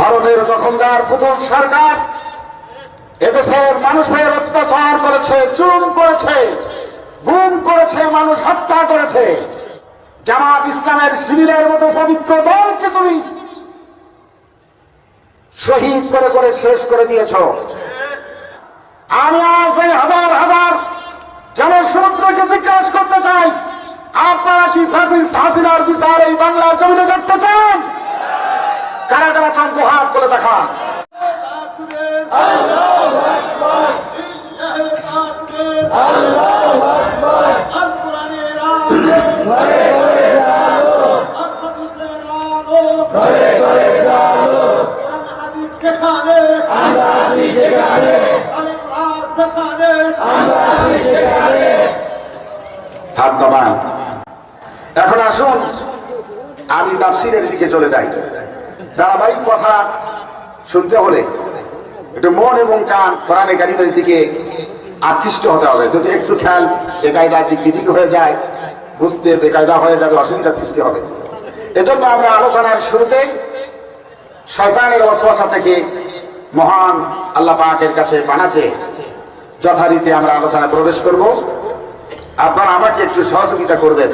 ভারতের দখলদার প্রথম সরকার, এদেশের মানুষের অত্যাচার করেছে চুম করেছে, গুম করেছে, মানুষ হত্যা করেছে। জামাত ইসলামের শিবিরের মতো পবিত্র দলকে তুমি শহীদ করে করে শেষ করে দিয়েছ। আমি আজ এই হাজার হাজার জনসমুদ্রকে জিজ্ঞাসা করতে চাই, আপনারা কি ফ্যাসিস্ট হাসিনার বিচার এই বাংলার জমিনে দেখতে চান? কারা কারা চান হাত করে দেখান। এখন আসুন আমি তাফসিরের দিকে চলে যাই। ধারাবাহিক কথা শুনতে হলে একটু মন এবং কান কোরআনে কারিমের দিকে আকৃষ্ট হতে হবে। যদি একটু খেয়াল বেকায়দা দিক হয়ে যায়, বুঝতে বেকায়দা হয়ে যাবে, অসুবিধা সৃষ্টি হবে। এজন্য আমরা আলোচনার শুরুতে শয়তানের অসবাসা থেকে মহান আল্লাহ পাকের কাছে বানাচ্ছে যথারীতি আমরা আলোচনায় প্রবেশ করব। আপনারা আমাকে একটু সহযোগিতা করবেন,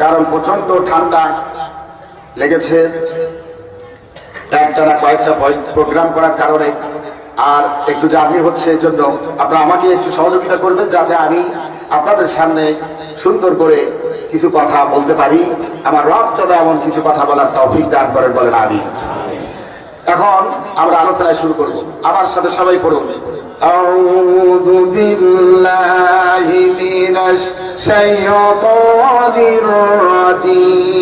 কারণ প্রচণ্ড ঠান্ডা লেগেছে। একটানা কয়েকটা প্রোগ্রাম করার কারণে আর একটু জার্নি হচ্ছে এই জন্য আপনারা আমাকে একটু সহযোগিতা করবেন যাতে আমি আপনাদের সামনে সুন্দর করে কিছু কথা বলতে পারি আমার রব চলে এমন কিছু কথা বলার তৌফিক দান করেন বলেন আমি এখন আমরা আলোচনায় শুরু করব আমার সাথে সবাই পড়ুন أعوذ بالله من الشيطان الرجيم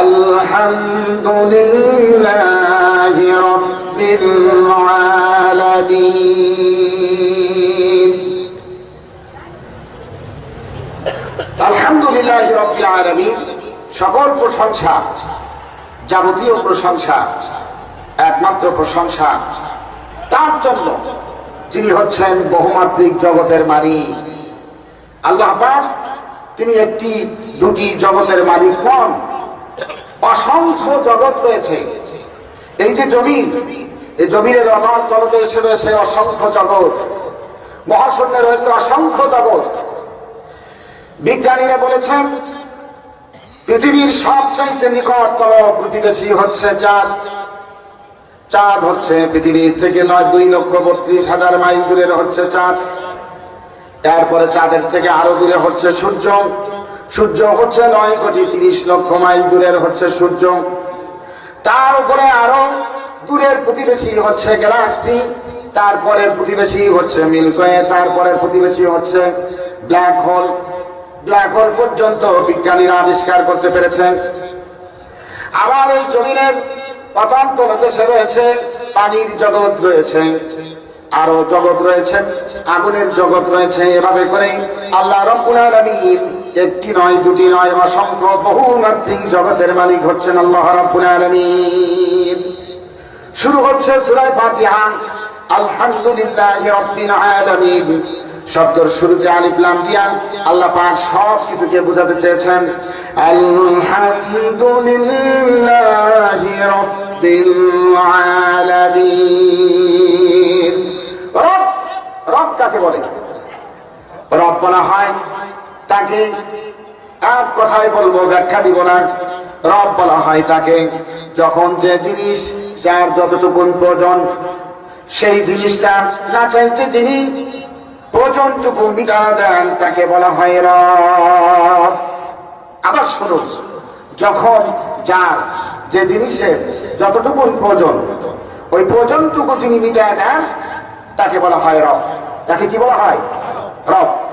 الحمد لله رب العالمين আলহামদুলিল্লাহ রবিল আলমিন সকল প্রশংসা যাবতীয় প্রশংসা একমাত্র প্রশংসা তার জন্য যিনি হচ্ছেন বহুমাত্রিক জগতের মালিক আল্লাহ পাক তিনি একটি দুটি জগতের মালিক নন অসংখ্য জগৎ রয়েছে। এই যে জমিন, এই জমিনের অনল তলতে এসে রয়েছে অসংখ্য জগৎ। মহাশূন্যে রয়েছে অসংখ্য জগৎ। বিজ্ঞানীরা বলেছেন, পৃথিবীর সবচাইতে নিকটতম প্রতিবেশী হচ্ছে চাঁদ। চাঁদ হচ্ছে পৃথিবীর থেকে নয়, দুই লক্ষ বত্রিশ হাজার মাইল দূরের হচ্ছে চাঁদ। এরপরে চাঁদের থেকে আরও দূরে হচ্ছে সূর্য। সূর্য হচ্ছে নয় কোটি তিরিশ লক্ষ মাইল দূরের হচ্ছে সূর্য। তার উপরে আরও দূরের প্রতিবেশী হচ্ছে গ্যালাক্সি, তারপরের প্রতিবেশী হচ্ছে মিল্কওয়ে, তারপরের প্রতিবেশী হচ্ছে ব্ল্যাক হোল। ব্ল্যাক হোল পর্যন্ত বিজ্ঞানীরা আবিষ্কার করতে পেরেছেন। আবার এই জমিনের পতান্তর দেশে রয়েছে, পানির জগৎ রয়েছে, আরও জগৎ রয়েছে, আগুনের জগৎ রয়েছে। এভাবে করে আল্লাহ রব্বুল আলামিন একটি নয়, দুটি নয় অসংখ্য বহুমাত্রিক জগতের মালিক হচ্ছেন আল্লাহ রব্বুল শুরু হচ্ছে সূরা ফাতিহা। আলহামদুলিল্লাহি রাব্বিল আলামিন। শব্দের শুরুতে আলিফ লাম দিয়া আল্লাহ পাক সব কিছুকে বোঝাতে চেয়েছেন। আলহামদুলিল্লাহি রাব্বিল আলামিন। রব রব কাকে বলে? রব বলা হয় তাকে এক কথায় বলব, ব্যাখ্যা দিব না। রব বলা হয় তাকে, যখন যে জিনিস যার যতটুকু প্রয়োজন, সেই জিনিসটা না চাইতে যিনি প্রয়োজনটুকু মিটা দেন, তাকে বলা হয় রব। আবার যখন যার যে জিনিসের যতটুকু প্রয়োজন, ওই প্রয়োজনটুকু যিনি মিটায় দেন, তাকে বলা হয় রব। তাকে কি বলা হয়? রব।